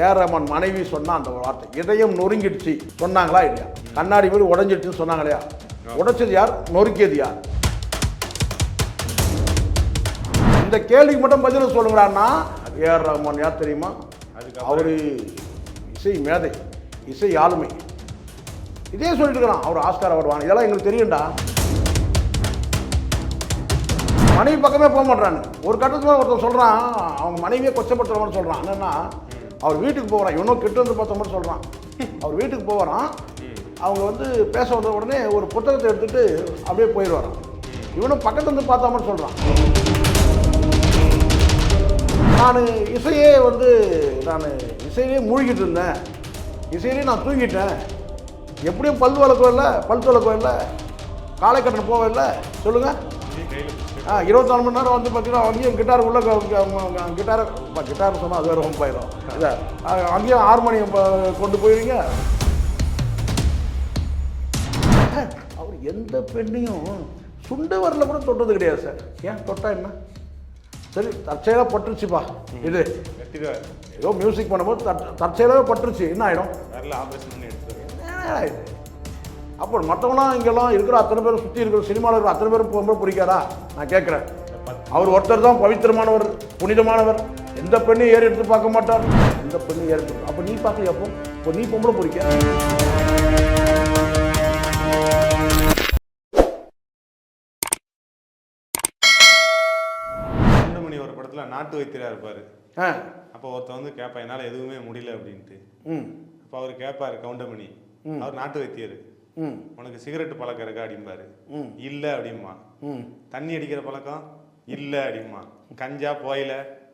AR Rahman மனைவி சொன்னா அந்த வார்த்தை. இதயம் நொறுங்கிடுச்சு. சொன்னாங்களா இல்லையா? கண்ணாடி மாதிரி உடஞ்சிடுச்சுன்னு சொன்னாங்க இல்லையா? உடைச்சது யார்? நொறுக்கியது யார்? இந்த கேள்விக்கு மட்டும் பதில் சொல்லுங்கடான்னா ஏஆர் ரஹ்மான் யார் தெரியுமா? அவரு இசை மேதை இசை ஆளுமை. இதே சொல்லிட்டு இருக்கிறான். அவர் ஆஸ்கார் அவர் வாங்க இதெல்லாம் எங்களுக்கு தெரியும்டா. மனைவி பக்கமே போக மாட்டான்னு ஒரு கட்டத்தில் ஒருத்தன் சொல்கிறான் அவங்க மனைவியை கொச்சப்படுத்துற மாதிரி சொல்கிறான் என்னன்னா அவர் வீட்டுக்கு போகிறான். இவனும் கிட்ட வந்து பார்த்த மாதிரி சொல்கிறான் அவர் வீட்டுக்கு போகிறான். அவங்க வந்து பேச வந்த உடனே ஒரு புத்தகத்தை எடுத்துட்டு அப்படியே போயிடுவாராம் இவனும் பக்கத்துல இருந்து பார்த்த மாதிரி சொல்கிறான் நான் இசையே வந்து நான் இசையிலே மூழ்கிட்டு இருந்தேன். இசையிலே நான் தூங்கிட்டேன். எப்படியும் பல் வளர்க்கவும் இல்லை பல் துளக்கவும் இல்லை காலை போகவே இல்லை. சொல்லுங்கள் ஆ இருபத்தாலு மணி நேரம் வந்து பார்த்தீங்கன்னா அங்கேயும் கிட்டார் உள்ள கிட்டார் கிட்டார் சொன்னால் அது வேறு ரொம்ப ஆயிரும் இதை அங்கேயும் ஹார்மோனியம் ப- கொண்டு போயிருவீங்க அவர் எந்த பெண்ணையும் சுண்டு வரல கூட தொட்டது கிடையாது சார். ஏன் தொட்டா என்ன? சரி தற்செயலாக பட்டுருச்சுப்பா. இது. ஏதோ மியூசிக் பண்ணும்போது தற் தற்செயலாகவே பட்டுருச்சு. என்ன ஆகிடும் அப்போ மற்றவங்களாம் இங்கெல்லாம் இருக்கிற அத்தனை பேரும் சுற்றி இருக்கிற சினிமாவில் இருக்கிற அத்தனை பேரும் போகும்போது பிடிக்காதா? நான் கேட்குறேன். அவர் ஒருத்தர் தான் பவித்திரமானவர் புனிதமானவர். எந்த பெண்ணையும் ஏறி எடுத்து பார்க்க மாட்டார்? எந்த பெண்ணையும் ஏறி எடுத்து அப்போ நீ பார்க்கலையா அப்போ? இப்போ நீ பொம்பளை பிடிக்க. கவுண்டமணி ஒரு படத்துல நாட்டு வைத்தியரா இருப்பாரு. அப்போ ஒருத்தன் வந்து கேட்பான் என்னால எதுவுமே முடியல அப்படின்ட்டு. ம். அப்போ அவர் கேட்பாரு கவுண்டமணி. அவர் நாட்டு வைத்தியர். உனக்கு சிகரெட் பழக்கம் இருக்கா அப்படிம்பாரு. இல்ல அப்படிமா தண்ணி அடிக்கிற பழக்கம்? இல்ல அப்படிமா கஞ்சா போயில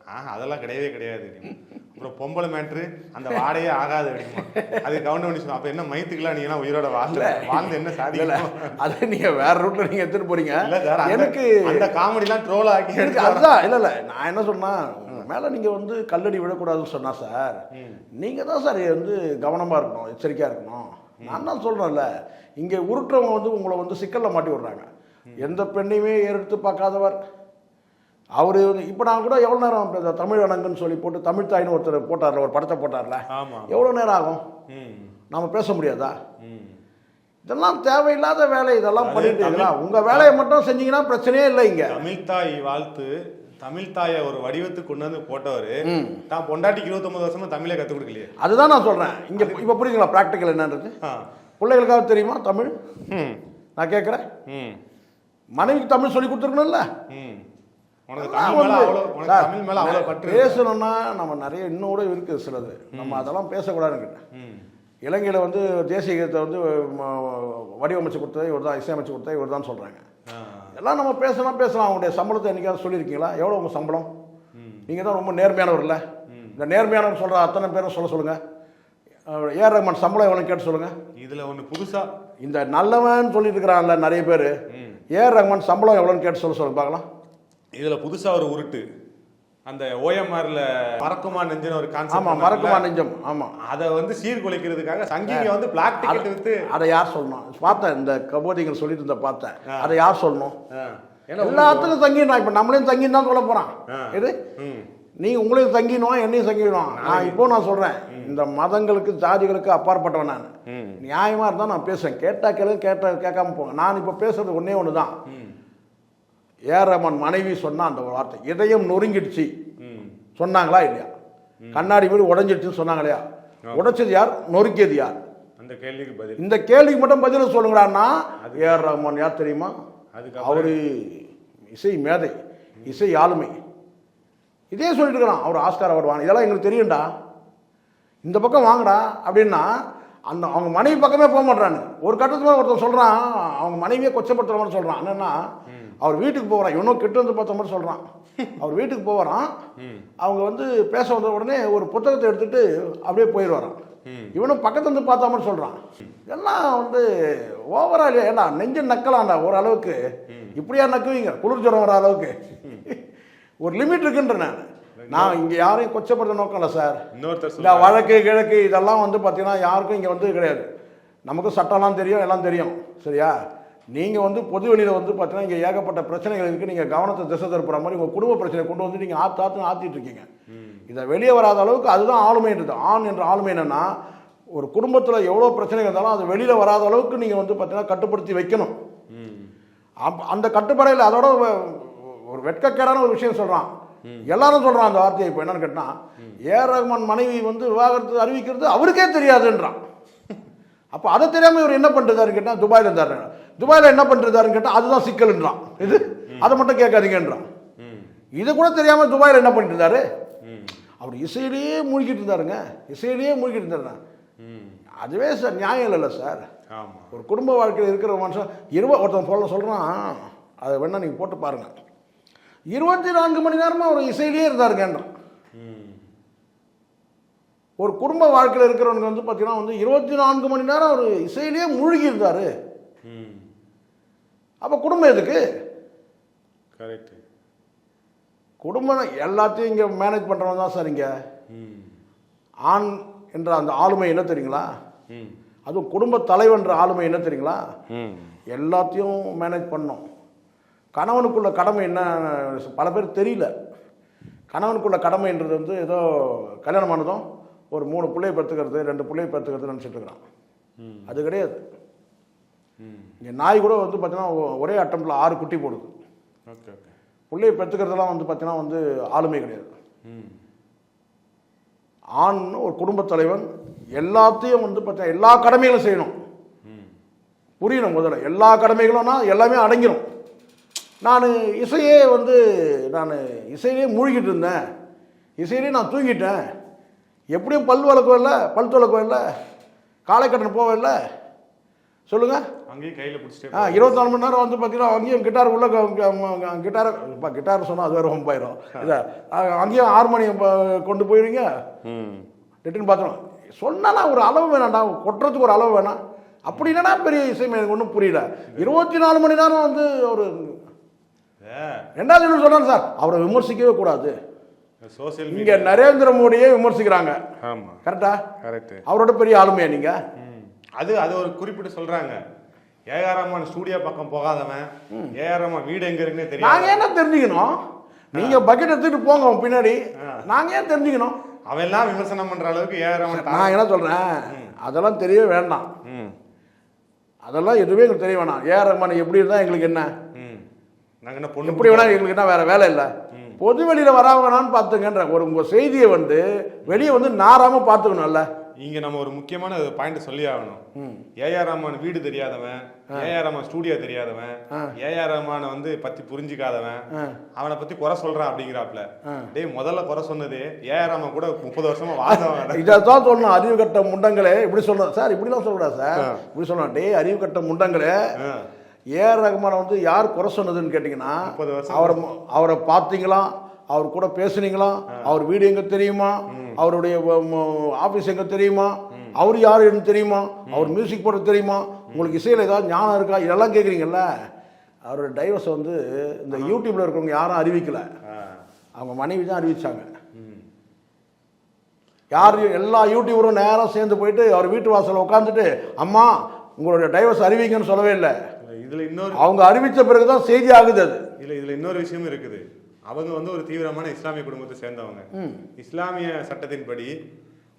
ஆஹ் அதெல்லாம் கிடையவே கிடையாது. அப்புறம் பொம்பளை மேட்ரு அந்த வாடையே ஆகாது அப்படிமா அது கவுண்டமணி சொன்னா அப்ப என்ன மயத்துக்கலாம் நீங்க எல்லாம் உயிரோட வாழல வாழ்ந்து என்ன சாதிக்கல அதை நீங்கள் வேற ரூட்டில் நீங்கள் எடுத்துகிட்டு போறீங்க. அந்த- எனக்கு அந்த காமெடிலாம் ட்ரோல் ஆக்கி அதுதான். இல்லை இல்லை நான் என்ன சொன்னா மேலே நீங்கள் வந்து கல்லடி விழக்கூடாதுன்னு சொன்னா சார் நீங்கள் தான் சார் வந்து கவனமாக இருக்கணும் எச்சரிக்கையாக இருக்கணும். நான் தான் சொல்கிறேன்ல இங்கே உருட்டுறவங்க வந்து உங்களை வந்து சிக்கலில் மாட்டி விடுறாங்க. எந்த பெண்ணையுமே எடுத்து பார்க்காதவர். அவர் இப்போ நான் கூட எவ்வளோ நேரம் தமிழ் அணங்குன்னு சொல்லி போட்டு தமிழ் தாய்னு ஒருத்தர் போட்டார்ல ஒரு படத்தை போட்டார்ல. எவ்வளோ நேரம் ஆகும்? நாம பேச முடியாதா? இதெல்லாம் தேவையில்லாத வேலை இதெல்லாம் பண்ணிட்டு தமிழ்- இருக்கீங்களா உங்க வேலையை மட்டும் செஞ்சீங்கன்னா பிரச்சனையே இல்லை இங்க. தமிழ்தாய் வாழ்த்து. தமிழ்தாயை ஒரு வடிவத்துக்கு கொண்டு வந்து போட்டவர். தான் பொண்டாட்டிக்கு இருபத்தொன்பது வருஷமா தமிழே கற்றுக் கொடுக்கலையே. அதுதான் நான் சொல்றேன். இங்க இப்ப புரியுதுங்களா ப்ராக்டிக்கல் என்னன்றது? பிள்ளைகளுக்காக தெரியுமா தமிழ்? நான் கேட்குறேன். ம். மனைவிக்கு தமிழ் சொல்லி கொடுத்துருக்கணும்ல? தமிழ் தமிழ்? பேசணும்னா நம்ம நிறைய இன்னும் கூட இருக்குது சிலது. நம்ம அதெல்லாம் பேசக்கூடாதுன்னு இலங்கையில் வந்து தேசிய கீதத்தை வந்து வடிவமைச்சு கொடுத்தது இவர் தான் இசையமைச்சு கொடுத்தது இவர் தான் சொல்கிறாங்க எல்லாம் நம்ம பேசலாம் பேசலாம். அவங்களுடைய சம்பளத்தை என்னைக்காவது சொல்லியிருக்கீங்களா? எவ்வளோ உங்கள் சம்பளம்? நீங்கள் தான் ரொம்ப நேர்மையானவர் இல்லை? இந்த நேர்மையானவர் சொல்கிற அத்தனை பேரும் சொல்ல சொல்லுங்கள் ஏஆர் ரஹ்மான் சம்பளம் எவ்வளோ கேட்டு சொல்லுங்கள் இதுல ஒண்ணு புதுசா. இந்த நல்லவன் சொல்லிட்டு இருக்கிறான்ல நிறைய பேர். ஏஆர் ரஹ்மான் சம்பளம் எவ்வளோன்னு கேட்டு சொல்ல சொல்லுங்க பார்க்கலாம். இதுல புதுசா ஒரு உருட்டு. அந்த ஓஎம்ஆர்ல மறக்குமா நெஞ்சுன்னு ஒரு கான்செப்ட் ஆமாம் மறக்குமா நெஞ்சம். ஆமாம் அதை வந்து சீர்குலைக்கிறதுக்காக சங்கிங்க வந்து பிளாக் டிக்கெட் வித்து அதை யார் சொல்லணும்? பார்த்தேன் இந்த கபோதிகள் சொல்லிட்டு இருந்த பார்த்தேன். அதை யார் சொல்லணும்? எல்லாத்துக்கும் தங்கிடணும் இப்போ நம்மளையும் தங்கின்னு தான் சொல்ல. இது ம். நீ உங்களையும் தங்கினோம் என்னையும் தங்கிடும் நான் இப்போ நான் சொல்கிறேன் இந்த மதங்களுக்கு ஜாதிகளுக்கு அப்பாற்பட்டவன் நான். நியாயமாக இருந்தால் நான் பேசுவேன். கேட்டா கேளு கேட்ட கேட்காம போங்க. நான் இப்போ பேசுறது ஒன்றே ஒன்று தான் ஏஆர் ரஹ்மான் மனைவி சொன்னா அந்த வார்த்தை. இதயம் நொறுங்கிடுச்சு. சொன்னாங்களா இல்லையா? கண்ணாடி மாதிரி உடஞ்சிடுச்சுன்னு சொன்னாங்க இல்லையா? உடைச்சது யார்? நொறுக்கியது யார்? அந்த கேள்விக்கு பதில். இந்த கேள்விக்கு மட்டும் பதில் சொல்லுங்கடான்னா ஏஆர் ரஹ்மான் யார் தெரியுமா? அவரு இசை மேதை இசை ஆளுமை. இதே சொல்லிட்டு இருக்கிறான் அவர் ஆஸ்கார் அவர் வாங்க. இதெல்லாம் எங்களுக்கு தெரியும்டா. இந்த பக்கம் வாங்கடா அப்படின்னா அந்த அவங்க மனைவி பக்கமே போக மாட்டானு ஒரு கட்டத்தில் ஒருத்தன் சொல்கிறான் அவங்க மனைவியே கொச்சப்படுத்துற மாதிரி சொல்கிறான் என்னென்னா அவர் வீட்டுக்கு போகிறான். இவனும் கிட்ட வந்து பார்த்த மாதிரி சொல்கிறான் அவர் வீட்டுக்கு போகிறான். அவங்க வந்து பேச வந்த உடனே ஒரு புத்தகத்தை எடுத்துட்டு அப்படியே போயிடுவாரான் இவனும் பக்கத்துல இருந்து பார்த்த மாதிரி சொல்கிறான் எல்லாம் வந்து ஓவரா இல்லையா? ஏன்னா நெஞ்சு நக்கலாம்டா ஓரளவுக்கு இப்படியா நக்குவீங்க? குளிர் ஜுரம் வர அளவுக்கு? ஒரு லிமிட் இருக்குன்ற நான். நான் இங்க யாரையும் கொச்சப்படுத்த நோக்கம் இல்லை சார். இன்னொருத்தர் இந்த வழக்கு கிழக்கு இதெல்லாம் வந்து பார்த்தீங்கன்னா யாருக்கும் இங்கே வந்து கிடையாது. நமக்கு சட்டம்லாம் தெரியும் எல்லாம் தெரியும். சரியா? நீங்கள் வந்து பொது வெளியில் வந்து பார்த்தீங்கன்னா இங்கே ஏகப்பட்ட பிரச்சனைகள் இருக்குது நீங்கள் கவனத்தை திசை திருப்புற மாதிரி உங்கள் குடும்ப பிரச்சனை கொண்டு வந்து நீங்கள் ஆற்று ஆற்று ஆற்றிட்டு இருக்கீங்க. இதை வெளியே வராத அளவுக்கு அதுதான் ஆளுமைன்றது ஆண் என்ற ஆளுமை என்னன்னா ஒரு குடும்பத்தில் எவ்வளோ பிரச்சனை இருந்தாலும் அது வெளியில் வராத அளவுக்கு நீங்கள் வந்து பார்த்தீங்கன்னா கட்டுப்படுத்தி வைக்கணும். அந்த கட்டுப்பாடையில் அதோட ஒரு வெட்கக்கேடான ஒரு விஷயம் சொல்கிறான் எல்லாரும் சொல்கிறான் அந்த வார்த்தையை இப்போ என்னன்னு கேட்டால் ஏஆர் ரஹ்மான் மனைவி வந்து விவாகரத்து அறிவிக்கிறது அவருக்கே தெரியாதுன்றான். அப்போ அதை தெரியாமல் இவர் என்ன பண்ணுறதாருன்னு கேட்டால் துபாயில் இருந்தார். துபாயில் என்ன பண்ணுறதாருன்னு கேட்டால் அதுதான் சிக்கல்ன்றான். இது? அதை மட்டும் கேட்காதீங்கன்றான். இது கூட தெரியாமல் துபாயில் என்ன பண்ணிட்டு இருந்தாரு? அவர் இசையிலேயே மூழ்கிட்டு இருந்தாருங்க. இசையிலேயே மூழ்கிட்டு இருந்தாருங்க. ம். அதுவே சார் நியாயம் இல்லைல்ல சார். ஒரு குடும்ப வாழ்க்கையில் இருக்கிற மனுஷன் இருபது ஒருத்தன் சொல்ல சொல்கிறான் அதை வேணால் நீங்கள் போட்டு பாருங்கள் இருபத்தி நான்கு மணி நேரமாக அவர் இசையிலேயே இருந்தாருங்கன்றான் ஒரு குடும்ப வாழ்க்கையில் இருக்கிறவனுக்கு வந்து பார்த்தீங்கன்னா வந்து இருபத்தி நான்கு மணி நேரம் அவர் இசையிலேயே மூழ்கி இருந்தார் அப்போ குடும்பம் எதுக்கு? கரெக்ட் குடும்பம் எல்லாத்தையும் இங்கே மேனேஜ் பண்ணுறவன் தான் சார் இங்கே. ஆண் என்ற அந்த ஆளுமை என்ன தெரியுங்களா? அதுவும் குடும்ப தலைவன்ற ஆளுமை என்ன தெரியுங்களா? எல்லாத்தையும் மேனேஜ் பண்ணோம் கணவனுக்குள்ள கடமை என்ன பல பேர் தெரியல. கணவனுக்குள்ள கடமைன்றது வந்து ஏதோ கல்யாணம் ஆனதும் ஒரு மூணு பிள்ளைய பெற்றுக்கிறது ரெண்டு பிள்ளைய பெற்றுக்கிறது நினச்சிட்டு இருக்கிறான். அது கிடையாது. இங்கே நாய் கூட வந்து பார்த்தீங்கன்னா ஒரே அட்டம்ல ஆறு குட்டி போடுது. Okay okay. பிள்ளைய பெற்றுக்கிறதெல்லாம் வந்து பார்த்தீங்கன்னா வந்து ஆளுமை கிடையாது. ஆண் ஒரு குடும்பத் தலைவன் எல்லாத்தையும் வந்து பார்த்தீங்கன்னா எல்லா கடமைகளும் செய்யணும். புரியணும் முதல்ல. எல்லா கடமைகளும்னா எல்லாமே அடங்கிடும் நான் இசையே வந்து நான் இசையிலே மூழ்கிட்டு இருந்தேன். இசையிலே நான் தூங்கிட்டேன். எப்படியும் பல் வளர்க்கவே இல்லை பல் துளக்கவே இல்லை காலை கட்டணம் போவே இல்லை. சொல்லுங்கள் அங்கேயும் கையில பிடிச்சிட்டே ஆ இருபத்தி நாலு மணி நேரம் வந்து பார்த்தீங்கன்னா அங்கேயும் கிட்டார் உள்ள கிட்டார் இப்போ கிட்டார் சொன்னால் அது வேறு ரொம்பாயிரும் இல்லை அங்கேயும் ஹார்மோனியம் ப- கொண்டு போயிருவீங்க ம். நெட்டுன்னு பார்த்தோம் சொன்னா ஒரு அளவு வேணாம்டா கொட்டுறதுக்கு ஒரு அளவு வேணாம். அப்படி என்னடா பெரிய இசை எனக்கு ஒன்றும் புரியல. இருபத்தி நாலு மணி நேரம் வந்து ஒரு ரெண்டாவது என்ன சொன்னார் சார்? அவரை விமர்சிக்கவே கூடாது. இங்க நரேந்திர மோடியே விமர்சிக்கிறாங்க. ஆமா. கரெக்டா? கரெக்ட். அவரோட பெரிய ஆளுமையா நீங்க. அது அது ஒரு குறிப்பிட்டு சொல்றாங்க. ஏஆர் ஸ்டூடியோ பக்கம் போகாதவன். ஏஆர் ரஹ்மான் வீடு எங்க இருக்குன்னே தெரியும் நாங்க என்ன தெரிஞ்சுக்கணும்? நீங்க பக்கெட் எடுத்துட்டு போங்க பின்னாடி. நாங்க ஏன் தெரிஞ்சுக்கணும்? அவன் எல்லாம் விமர்சனம் பண்ற அளவுக்கு ஏஆர் ரஹ்மான் நான் என்ன சொல்றேன்? அதெல்லாம் தெரியவே வேண்டாம். அதெல்லாம் எதுவுமே எங்களுக்கு தெரிய வேணாம். ஏஆர் ரஹ்மான் எப்படி இருந்தா எங்களுக்கு என்ன? ம் நாங்க என்ன பொண்ணு எப்படி வேணா எங்களுக்கு என்ன வேற வேலை இல்லை? பொது வெளியில வராம வேணான்னு பார்த்துங்கன்ற ஒரு உங்க செய்தியை வந்து வெளியே வந்து நாராம பார்த்துக்கணும்ல. இங்க நம்ம ஒரு முக்கியமான பாயிண்ட் சொல்லி ஆகணும். ஏஆர் ரஹ்மான் வீடு தெரியாதவன் ஏஆர் ரஹ்மான் ஸ்டூடியோ தெரியாதவன் ஏஆர் ரஹ்மானை வந்து பத்தி புரிஞ்சுக்காதவன் அவனை பத்தி குறை சொல்றான் அப்படிங்கிறாப்ல. டேய் முதல்ல குறை சொன்னது ஏஆர் ரஹ்மான் கூட முப்பது வருஷமா வாழ்ந்தவன் இதைத்தான் சொல்லணும் அறிவு கட்ட முண்டங்களே. இப்படி சொல்லணும் சார் இப்படிலாம் சொல்லக்கூடாது சார். இப்படி சொல்லணும் டேய் அறிவு கட்ட முண்டங்களே. ஏஆர் ரஹ்மானை வந்து யார் குறை சொன்னதுன்னு கேட்டிங்கன்னா அவரை அவரை பார்த்தீங்களா? அவர் கூட பேசுனீங்களா? அவர் வீடு எங்க தெரியுமா? அவருடைய ஆஃபீஸ் எங்க தெரியுமா? அவர் யாருன்னு தெரியுமா? அவர் மியூசிக் போட தெரியுமா? உங்களுக்கு இசையில் ஏதாவது ஞானம் இருக்கா? இதெல்லாம் கேட்குறீங்கல்ல அவரோட டைவர்ஸ் வந்து இந்த யூடியூப்ல இருக்கிறவங்க யாரும் அறிவிக்கல. அவங்க மனைவி தான் அறிவிச்சாங்க. ம். யார் எல்லா யூடியூபரும் நேரம் சேர்ந்து போயிட்டு அவர் வீட்டு வாசல்ல உட்காந்துட்டு அம்மா உங்களுடைய டைவர்ஸ் அறிவிங்கன்னு சொல்லவே இல்லை. இதுல இன்னொரு அவங்க அறிவித்த பிறகுதான் செய்தி ஆகுது அது. இல்ல இதுல இன்னொரு விஷயமும் இருக்குது. அவங்க வந்து ஒரு தீவிரமான இஸ்லாமிய குடும்பத்தை சேர்ந்தவங்க. இஸ்லாமிய சட்டத்தின்படி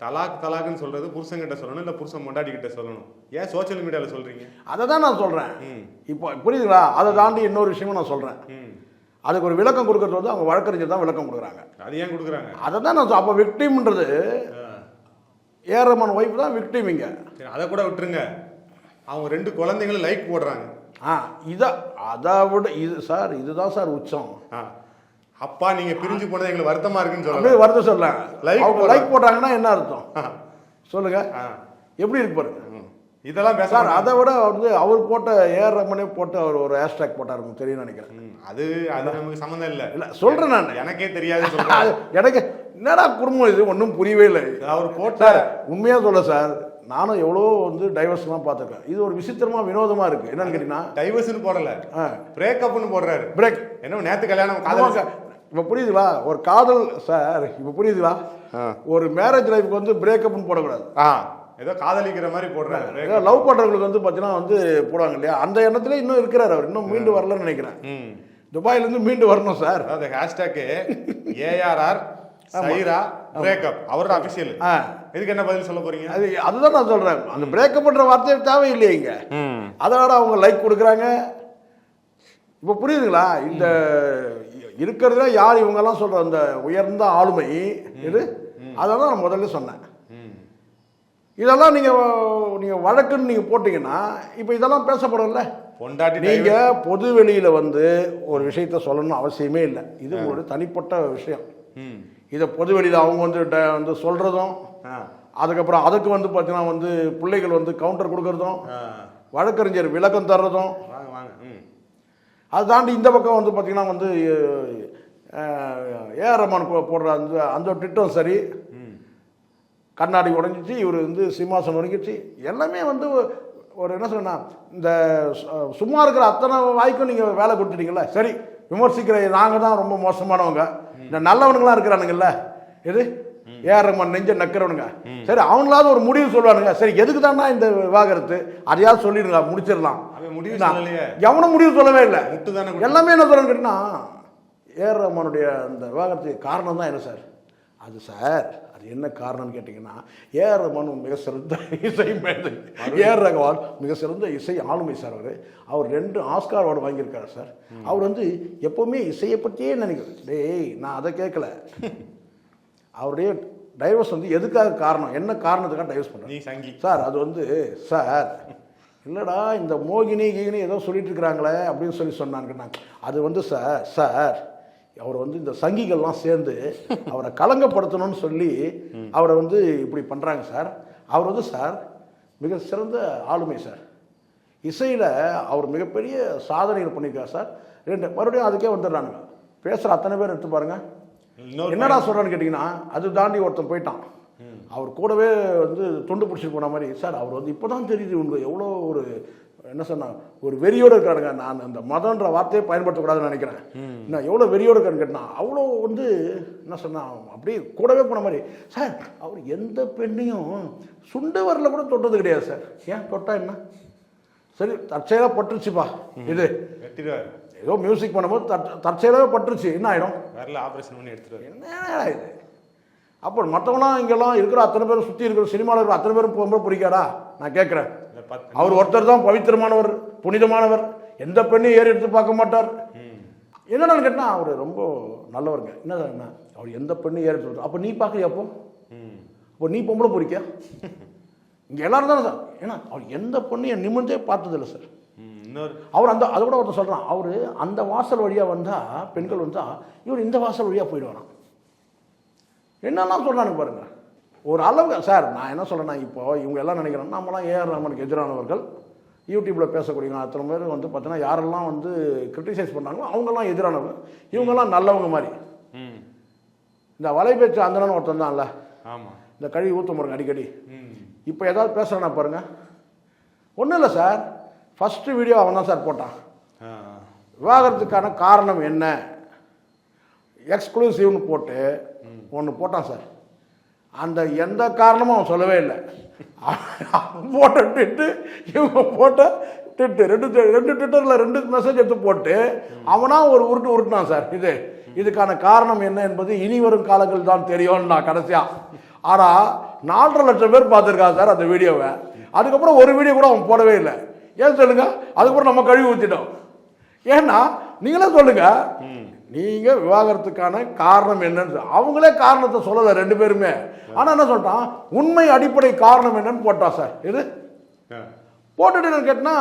தலாக் தலாக்னு சொல்றது புருஷன்கிட்ட சொல்லணும் இல்ல புருஷன் முண்டாடி கிட்ட சொல்லணும். ஏன் சோஷியல் மீடியால சொல்றீங்க? அதை தான் நான் சொல்றேன். இப்போ புரியுதுங்களா? அதை தாண்டி இன்னொரு விஷயமும் நான் சொல்றேன். அதுக்கு ஒரு விளக்கம் கொடுக்கறது வந்து அவங்க வழக்கறிஞர் தான் விளக்கம் கொடுக்குறாங்க. அது ஏன் கொடுக்குறாங்க? அதை தான் நான் அப்போ விக்டிம்ன்றது ஏரமன் ஒய்ஃப் தான் விக்டிம் இங்க. அதை கூட விட்டுருங்க. அவங்க ரெண்டு குழந்தைங்களும் லைக் போடுறாங்க. ஆ இதை அதை விட இது சார் இதுதான் சார் உச்சம் ஆ. அப்பா நீங்க பிரிஞ்சு போனது எங்களுக்கு வருத்தமா இருக்குன்னு சொல்லலாம் அப்படியே வருத்தம் சொல்ல Like அவங்க போடுறாங்க. லைக் போட்டாங்கன்னா என்ன அர்த்தம் சொல்லுங்க ஆ. எப்படி இருக்கு பாருங்க. இதெல்லாம் பேச சார் அதை விட வந்து அவர் போட்ட ஏஆர் ரமனே போட்டு அவர் ஒரு ஹேஷ்டேக் போட்டார் உங்களுக்கு தெரியும் நினைக்கிறேன். அது அது நமக்கு சம்மந்தம் இல்ல. இல்ல சொல்றேன் நான். எனக்கே தெரியாது எனக்கு என்னடா குடும்பம் இது? ஒன்றும் புரியவே இல்லை. அவர் போட்ட சார் உண்மையாக சொல்ல சார் நானும் எவ்வளோ வந்து டைவர்ஸ்லாம் பார்த்துருக்கேன். இது ஒரு விசித்திரமா வினோதமா இருக்கு. என்னன்னு கேட்டீங்கன்னா டைவர்ஸ்னு போடல. பிரேக்கப்னு போடுறாரு. பிரேக் என்ன நேத்து கல்யாணம் காதல். இப்போ புரியுதுங்களா ஒரு காதல் சார் இப்போ புரியுதுங்களா. ஒரு மேரேஜ் லைஃப்க்கு வந்து பிரேக்கப்னு போடக்கூடாது. ஆ. ஏதோ காதலிக்கிற மாதிரி போடுறாரு. breakup. ஏதோ லவ் பண்ணுறவங்களுக்கு வந்து பார்த்தீங்கன்னா வந்து போடுவாங்க இல்லையா? அந்த எண்ணத்துல இன்னும் இருக்கிறார் அவர். இன்னும் மீண்டு வரலன்னு நினைக்கிறேன். துபாயிலேருந்து மீண்டு வரணும் சார். அதாவது ஹேஷ்டேக் ஏஆர்ஆர் சைரா பிரேக்கப் அவரோட அபிஷியல் இதுக்கு என்ன பதில் சொல்ல போறீங்க? அது அதுதான் நான் சொல்கிறேன் அந்த பிரேக்கப் பண்ணுற வார்த்தையே தேவையில்லையே இங்கே. அதோட அவங்க லைக் கொடுக்குறாங்க. இப்போ புரியுதுங்களா? இந்த இருக்கிறதுல யார் இவங்கெல்லாம் சொல்கிற அந்த உயர்ந்த ஆளுமை இது அதை தான் நான் முதல்ல சொன்னேன். இதெல்லாம் நீங்கள் நீங்கள் வழக்குன்னு நீங்கள் போட்டிங்கன்னா இப்போ இதெல்லாம் பேசப்படும்ல பொண்டாட்டி நீங்க பொது வெளியில வந்து ஒரு விஷயத்த சொல்லணும்னு அவசியமே இல்லை இது ஒரு தனிப்பட்ட விஷயம் ம். இதை பொது வெளியில அவங்க வந்து வந்து சொல்றதும் ஆ. அதுக்கப்புறம் அதுக்கு வந்து பார்த்தீங்கன்னா வந்து பிள்ளைகள் வந்து கவுண்டர் கொடுக்கறதும். வழக்கறிஞர் விளக்கம் தர்றதும் வாங்க வாங்க ம். அதை தாண்டி இந்த பக்கம் வந்து பார்த்தீங்கன்னா வந்து ஏஆர் ரஹ்மான் போ- போடுற அந்த அந்த திட்டம் சரி. கண்ணாடி உடைஞ்சிச்சு இவர் வந்து சிம்மாசனம் உடைஞ்சிச்சு. எல்லாமே வந்து ஒரு- என்ன சொன்னா இந்த சும்மா இருக்கிற அத்தனை வாய்க்கும் நீங்கள் வேலை கொடுத்துட்டீங்கல்ல. சரி விமர்சிக்கிற நாங்கள் தான் ரொம்ப மோசமானவங்க. இந்த நல்லவனுங்களாம் இருக்கிறானுங்கல்ல. எது? ரஹ்மான் நெஞ்ச நக்கிறவனுங்க. சரி அவங்களாவது ஒரு முடிவு சொல்லுவானுங்க. சரி எதுக்கு தானா இந்த விவாகரத்து? அதையாவது சொல்லிடுங்க முடிச்சிடலாம். முடிவு எவனும் முடிவு சொல்லவே இல்லை. எல்லாமே என்ன சொல்றேன்னு கேட்டா ஏஆர் ரஹ்மானுடைய அந்த விவாகரத்துக்கு காரணம் தான் என்ன சார்? அது சார் அது என்ன காரணம்னு கேட்டிங்கன்னா ஏஆர் ரஹ்மான் மிக சிறந்த இசை மேதை. ஏஆர் ரஹ்மான் மிக சிறந்த இசை ஆளுமை சார் அவர். அவர் ரெண்டு ஆஸ்கார் அவார்டு வாங்கியிருக்காரு சார். அவர் வந்து எப்போவுமே இசையை பற்றியே நினைக்கிறேன் டேய் நான் அதை கேட்கல. அவருடைய டைவர்ஸ் வந்து எதுக்காக காரணம்? என்ன காரணத்துக்காக டைவர்ஸ் பண்ணுறேன் சார் அது வந்து சார் இல்லைடா இந்த மோகினி கீகினி ஏதோ சொல்லிட்டு இருக்கிறாங்களே அப்படின்னு சொல்லி சொன்னாங்க. அது வந்து சார் சார் அவர் வந்து இந்த சங்கிகள்லாம் சேர்ந்து அவரை கலங்கப்படுத்தணும்னு சொல்லி அவரை வந்து இப்படி பண்ணுறாங்க சார். அவர் வந்து சார் மிக சிறந்த ஆளுமை சார். இசையில் அவர் மிகப்பெரிய சாதனைகள் பண்ணியிருக்கார் சார். ரெண்டு மறுபடியும் அதுக்கே வந்துடுறாங்க பேசுகிற அத்தனை பேர் எடுத்து பாருங்கள் என்னடா சொல்றான்னு கேட்டிங்கன்னா அது தாண்டி ஒருத்தன் போயிட்டான். அவர் கூடவே வந்து தொண்டு பிடிச்சிட்டு போன மாதிரி. சார் அவர் வந்து இப்போதான் தெரியுது உங்களுக்கு எவ்வளோ ஒரு என்ன சொன்னா ஒரு வெறியோடு இருக்காருங்க. நான் அந்த மதன்ற வார்த்தையை பயன்படுத்தக்கூடாதுன்னு நினைக்கிறேன். நான் எவ்வளோ வெறியோடு இருக்காருன்னு கேட்டா அவ்வளோ வந்து என்ன சொன்னா அப்படியே கூடவே போன மாதிரி. சார் அவர் எந்த பெண்ணையும் சுண்டு வரல கூட தொட்டது கிடையாது சார். ஏன் தொட்டா என்ன? சரி தற்செயலாக பட்டுருச்சுப்பா. இது. ஏதோ மியூசிக் பண்ணும்போது தற்செ- தற்செயலாகவே பட்டுருச்சு. என்ன ஆகிடும் வரல ஆபரேஷன் பண்ணி எடுத்துருவாரு என்னடா இது? அப்போ மற்றவங்களாம் இங்கெல்லாம் இருக்கிற அத்தனை பேரும் சுற்றி இருக்கிற சினிமாவில் இருக்கிற அத்தனை பேரும் போகும்போது பிடிக்காதா? நான் கேட்குறேன். அவர் ஒருத்தர் தான் பவித்திரமானவர் புனிதமானவர். எந்த பெண்ணையும் ஏறி எடுத்து பார்க்க மாட்டார். ம். என்னடான்னு கேட்டால் அவர் ரொம்ப நல்லவருங்க. என்ன அவர் எந்த பெண்ணையும் ஏறி எடுத்து அப்போ நீ பார்க்குறியா அப்போ. அப்போ நீ பொம்பளை பொறிக்க இங்கே எல்லாரும் தானே சார். ஏன்னா அவர் எந்த பொண்ணையும் நிமிர்ந்தே பார்த்ததில்லை சார். அவர் அந்த அதை கூட ஒருத்தர் சொல்கிறான் அவர் அந்த வாசல் வழியாக வந்தால் பெண்கள் வந்தால் இவர் இந்த வாசல் வழியாக போயிடுவாராம். என்னெல்லாம் சொல்கிறானுங்க பாருங்க. ஒரு அளவு சார் நான் என்ன சொல்கிறேன்னா இப்போ இவங்க எல்லாம் நினைக்கிறேன் நம்மளாம் ஏஆர் ரஹ்மானுக்கு எதிரானவர்கள். யூடியூப்பில் பேசக்கூடிய அத்தனை பேர் வந்து பார்த்தீங்கன்னா யாரெல்லாம் வந்து கிரிட்டிசைஸ் பண்ணாங்களோ அவங்கெல்லாம் எதிரானவங்க. இவங்கெல்லாம் நல்லவங்க மாதிரி. இந்த வலைபேச்சு அந்தனன் ஒருத்தன் தான்ல. இந்த கழுவி ஊற்ற பாருங்க அடிக்கடி. இப்போ ஏதாவது பேசுகிறானா பாருங்க. ஒன்றும் இல்லை சார். ஃபஸ்ட்டு வீடியோ அவன் தான் சார் போட்டான். விவாகரத்துக்கான காரணம் என்ன? எக்ஸ்க்ளூசிவ்னு போட்டு ஒன்று போட்டான் சார். அந்த எந்த காரணமும் அவன் சொல்லவே இல்லை. அவன் போட்ட ட்விட்டு இவங்க போட்ட ட்விட்டு ரெண்டு ரெண்டு ட்விட்டரில் ரெண்டு மெசேஜ் எடுத்து போட்டு அவனா ஒரு உருட்டு உருட்டினான் சார். இது இதுக்கான காரணம் என்ன என்பது இனி வரும் காலங்கள் தான் தெரியும்னு நான் கடைசியாக ஆனால் நாலரை லட்சம் பேர் பார்த்துருக்காங்க சார் அந்த வீடியோவை. அதுக்கப்புறம் ஒரு வீடியோ கூட அவன் போடவே இல்லை. ஏன் சொல்லுங்க? அதுக்கப்புறம் நம்ம கழுவி ஊற்றிட்டோம் ஏன்னா நீங்களே சொல்லுங்க. நீங்க விவாகரத்துக்கான காரணம் என்னன்னு அவங்களே காரணத்தை சொல்லலை ரெண்டு பேருமே. ஆனா என்ன சொல்லிட்டான்? உண்மை அடிப்படை காரணம் என்னன்னு போட்டான் சார். இது. போட்டுட்டு கேட்டனா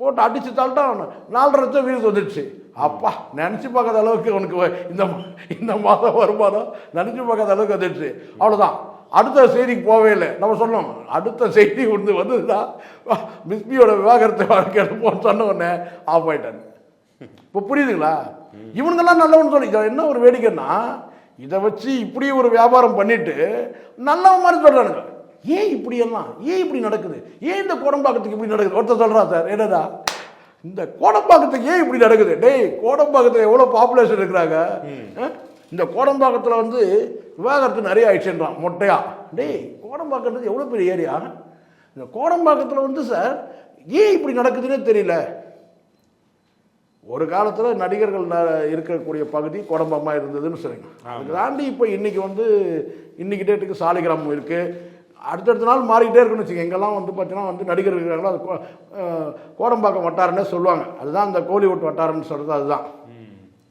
போட்டு அடிச்சு தள்ளிட்டான் நாலரை லட்சம் வியூஸ் வந்துடுச்சு அப்பா நினச்சி பார்க்காத அளவுக்கு உனக்கு இந்த மா- இந்த மாதம் வருமானம் நினச்சி பார்க்காத அளவுக்கு வந்துடுச்சு. அவ்வளோதான் அடுத்த செய்திக்கு போவே இல்லை. நம்ம சொன்னோம் அடுத்த செய்தி ஒன்று வந்ததுதான் மிஸ்பியோட விவாகரத்தை வாழ்க்கை போன்னு சொன்ன உடனே ஆஃப் ஆயிட்டாங்க இப்போ புரியுதுங்களா? இவனுங்கெல்லாம் நல்லவன் சொல்லி என்ன ஒரு வேடிக்கைன்னா இதை வச்சு இப்படி ஒரு வியாபாரம் பண்ணிட்டு நல்லவன் மாதிரி சொல்றானுங்க. ஏன் இப்படி எல்லாம் ஏன் இப்படி நடக்குது? ஏன் இந்த கோடம்பாக்கத்துக்கு இப்படி நடக்குது? ஒருத்தர் சொல்றான் சார் என்னடா? இந்த கோடம்பாக்கத்துக்கு ஏன் இப்படி நடக்குது? டேய் கோடம்பாக்கத்தில் எவ்வளோ பாப்புலேஷன் இருக்கிறாங்க? இந்த கோடம்பாக்கத்தில் வந்து விவாகரத்து நிறைய ஆயிடுச்சுன்றான் மொட்டையா. டேய் கோடம்பாக்கன்றது எவ்வளோ பெரிய ஏரியா இந்த கோடம்பாக்கத்தில் வந்து சார் ஏன் இப்படி நடக்குதுன்னே தெரியல. ஒரு காலத்தில் நடிகர்கள் இருக்கக்கூடிய பகுதி கோடம்பமா இருந்ததுன்னு சொல்லுங்க அதுக்கு தாண்டி இப்போ இன்னைக்கு வந்து இன்னைக்கு டேட்டுக்கு சாலிகிராமம் இருக்குது அடுத்தடுத்த நாள் மாறிக்கிட்டே இருக்குன்னு வச்சுக்கோங்க. எங்கெல்லாம் வந்து பார்த்தீங்கன்னா வந்து நடிகர்கள் இருக்காங்களோ அது கோடம்பாக்கம் வட்டாரன்னே சொல்லுவாங்க. அதுதான் அந்த கோலிவுட் வட்டாரம்னு சொல்கிறது அதுதான்.